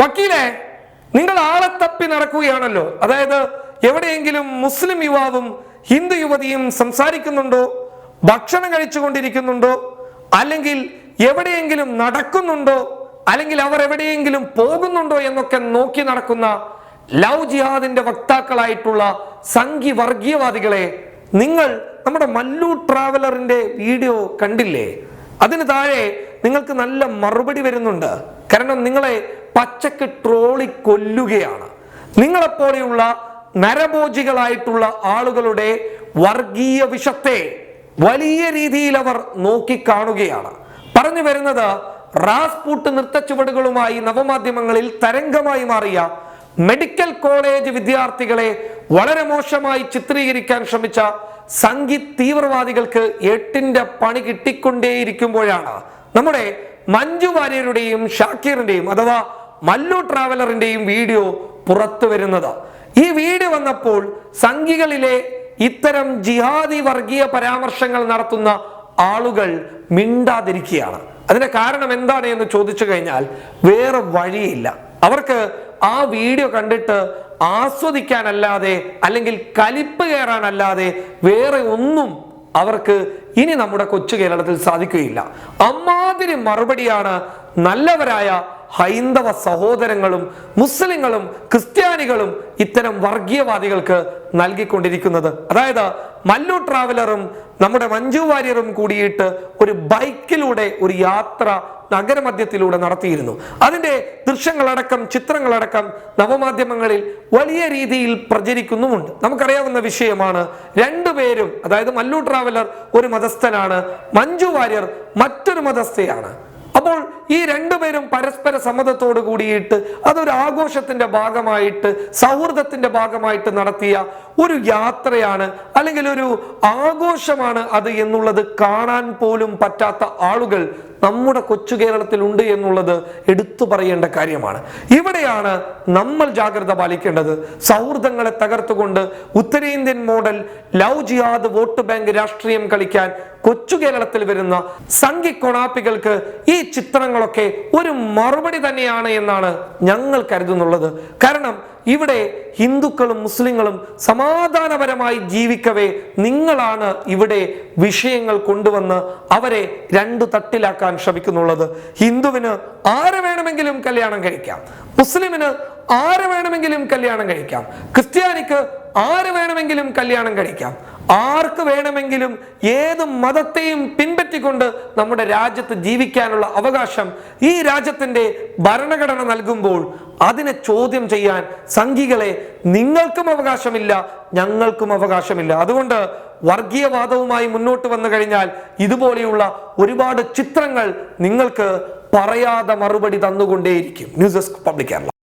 വക്കീലെ നിങ്ങൾ ആളെ തപ്പി നടക്കുകയാണല്ലോ. അതായത് എവിടെയെങ്കിലും മുസ്ലിം യുവാവും ഹിന്ദു യുവതിയും സംസാരിക്കുന്നുണ്ടോ? ഭക്ഷണം കഴിച്ചുകൊണ്ടിരിക്കുന്നുണ്ടോ? അല്ലെങ്കിൽ എവിടെയെങ്കിലും നടക്കുന്നുണ്ടോ? അല്ലെങ്കിൽ അവർ എവിടെയെങ്കിലും പോകുന്നുണ്ടോ എന്നൊക്കെ നോക്കി നടക്കുന്ന ലവ് ജിഹാദിന്റെ വക്താക്കളായിട്ടുള്ള സംഘി വർഗീയവാദികളെ നിങ്ങൾ നമ്മുടെ മല്ലു ട്രാവലറിന്റെ വീഡിയോ കണ്ടില്ലേ? അതിന് താഴെ നിങ്ങൾക്ക് നല്ല മറുപടി വരുന്നുണ്ട്. കാരണം നിങ്ങളെ പച്ചക്ക് ട്രോളി കൊല്ലുകയാണ്. നിങ്ങളെപ്പോലെയുള്ള നരഭോജികളായിട്ടുള്ള ആളുകളുടെ വർഗീയ വിഷത്തെ വലിയ രീതിയിൽ അവർ നോക്കിക്കാണുകയാണ്. പറഞ്ഞു വരുന്നത് റാസ്പൂട്ട് നൃത്തച്ചുവടുകളുമായി നവമാധ്യമങ്ങളിൽ തരംഗമായി മാറിയ മെഡിക്കൽ കോളേജ് വിദ്യാർത്ഥികളെ വളരെ മോശമായി ചിത്രീകരിക്കാൻ ശ്രമിച്ച സംഗീത് തീവ്രവാദികൾക്ക് എട്ടിന്റെ പണി കിട്ടിക്കൊണ്ടേയിരിക്കുമ്പോഴാണ് നമ്മുടെ മഞ്ജു വാര്യരുടെയും ഷാക്കീറിന്റെയും അഥവാ മല്ലു ട്രാവലറിന്റെയും വീഡിയോ പുറത്തു വരുന്നത്. ഈ വീഡിയോ വന്നപ്പോൾ സംഘികളിലെ ഇത്തരം ജിഹാദി വർഗീയ പരാമർശങ്ങൾ നടത്തുന്ന ആളുകൾ മിണ്ടാതിരിക്കുകയാണ്. അതിന്റെ കാരണം എന്താണ് എന്ന് ചോദിച്ചു കഴിഞ്ഞാൽ വേറെ വഴിയില്ല. അവർക്ക് ആ വീഡിയോ കണ്ടിട്ട് ആസ്വദിക്കാനല്ലാതെ അല്ലെങ്കിൽ കലിപ്പ് കയറാനല്ലാതെ വേറെ ഒന്നും അവർക്ക് ഇനി നമ്മുടെ കൊച്ചു കേരളത്തിൽ സാധിക്കുകയില്ല. അമ്മാതിരി മറുപടിയാണ് നല്ലവരായ ഹൈന്ദവ സഹോദരങ്ങളും മുസ്ലിങ്ങളും ക്രിസ്ത്യാനികളും ഇത്തരം വർഗീയവാദികൾക്ക് നൽകിക്കൊണ്ടിരിക്കുന്നത്. അതായത് മല്ലു ട്രാവലറും നമ്മുടെ മഞ്ജു വാര്യറും കൂടിയിട്ട് ഒരു ബൈക്കിലൂടെ ഒരു യാത്ര നഗരമധ്യത്തിലൂടെ നടത്തിയിരുന്നു. അതിന്റെ ദൃശ്യങ്ങളടക്കം ചിത്രങ്ങളടക്കം നവമാധ്യമങ്ങളിൽ വലിയ രീതിയിൽ പ്രചരിക്കുന്നുമുണ്ട്. നമുക്കറിയാവുന്ന വിഷയമാണ് രണ്ടുപേരും അതായത് മല്ലു ട്രാവലർ ഒരു മതസ്ഥനാണ് മഞ്ജു വാര്യർ മറ്റൊരു മതസ്ഥയാണ്. അപ്പോൾ ഈ രണ്ടുപേരും പരസ്പര സമ്മതത്തോട് കൂടിയിട്ട് അതൊരു ആഘോഷത്തിന്റെ ഭാഗമായിട്ട് സൗഹൃദത്തിന്റെ ഭാഗമായിട്ട് നടത്തിയ ഒരു യാത്രയാണ് അല്ലെങ്കിൽ ഒരു ആഘോഷമാണ് അത് എന്നുള്ളത് കാണാൻ പോലും പറ്റാത്ത ആളുകൾ നമ്മുടെ കൊച്ചു കേരളത്തിൽ ഉണ്ട് എന്നുള്ളത് എടുത്തു പറയേണ്ട കാര്യമാണ്. ഇവിടെയാണ് നമ്മൾ ജാഗ്രത പാലിക്കേണ്ടത്. സൗഹൃദങ്ങളെ തകർത്തുകൊണ്ട് ഉത്തരേന്ത്യൻ model love Jiyad vote bank രാഷ്ട്രീയം കളിക്കാൻ കൊച്ചു കേരളത്തിൽ വരുന്ന സംഘി കൊണാപ്പികൾക്ക് ഈ ചിത്രങ്ങളൊക്കെ ഒരു മറുപടി തന്നെയാണ് എന്നാണ് ഞങ്ങൾ കരുതുന്നുള്ളത്. കാരണം ഇവിടെ ഹിന്ദുക്കളും മുസ്ലിങ്ങളും സമാധാനപരമായി ജീവിക്കവേ നിങ്ങളാണ് ഇവിടെ വിഷയങ്ങൾ കൊണ്ടുവന്ന് അവരെ രണ്ടു തട്ടിലാക്കാൻ ശ്രമിക്കുന്നുള്ളത്. ഹിന്ദുവിന് ആരെ വേണമെങ്കിലും കല്യാണം കഴിക്കാം. മുസ്ലിമിന് ആരെ വേണമെങ്കിലും കല്യാണം കഴിക്കാം. ക്രിസ്ത്യാനിക്ക് ആര് വേണമെങ്കിലും കല്യാണം കഴിക്കാം. ആർക്ക് വേണമെങ്കിലും ഏത് മതത്തെയും പിൻപറ്റിക്കൊണ്ട് നമ്മുടെ രാജ്യത്ത് ജീവിക്കാനുള്ള അവകാശം ഈ രാജ്യത്തിന്റെ ഭരണഘടന നൽകുമ്പോൾ അതിനെ ചോദ്യം ചെയ്യാൻ സംഘികളെ നിങ്ങൾക്കും അവകാശമില്ല ഞങ്ങൾക്കും അവകാശമില്ല. അതുകൊണ്ട് വർഗീയവാദവുമായി മുന്നോട്ട് വന്നു കഴിഞ്ഞാൽ ഇതുപോലെയുള്ള ഒരുപാട് ചിത്രങ്ങൾ നിങ്ങൾക്ക് പറയാതെ മറുപടി തന്നുകൊണ്ടേയിരിക്കും. News desk public